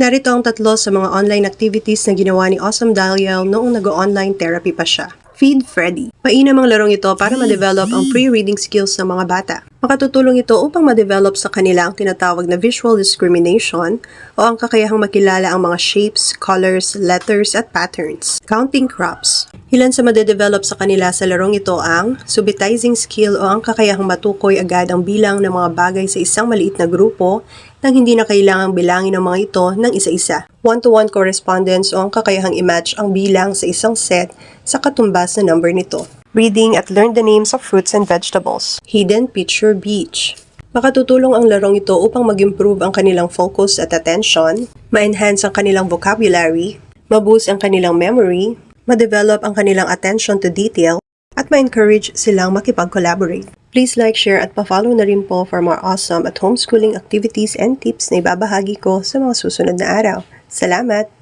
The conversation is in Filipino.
Narito ang tatlo sa mga online activities na ginawa ni Awesome Daliel noong nag-online therapy pa siya. Feed Freddy. Mainam ang larong ito para ma-develop ang pre-reading skills ng mga bata. Makatutulong ito upang ma-develop sa kanila ang tinatawag na visual discrimination o ang kakayahang makilala ang mga shapes, colors, letters at patterns. Counting crops. Ilan sa madedevelop sa kanila sa larong ito ang subitizing skill o ang kakayahang matukoy agad ang bilang ng mga bagay sa isang maliit na grupo nang hindi na kailangang bilangin ang mga ito ng isa-isa. One-to-one correspondence o ang kakayahang i-match ang bilang sa isang set sa katumbas na number nito. Reading at learn the names of fruits and vegetables. Hidden Picture Beach. Makatutulong ang larong ito upang mag-improve ang kanilang focus at attention, ma-enhance ang kanilang vocabulary, ma-boost ang kanilang memory, ma-develop ang kanilang attention to detail, at ma-encourage silang makipag-collaborate. Please like, share at pa-follow na rin po for more awesome at homeschooling activities and tips na ibabahagi ko sa mga susunod na araw. Salamat!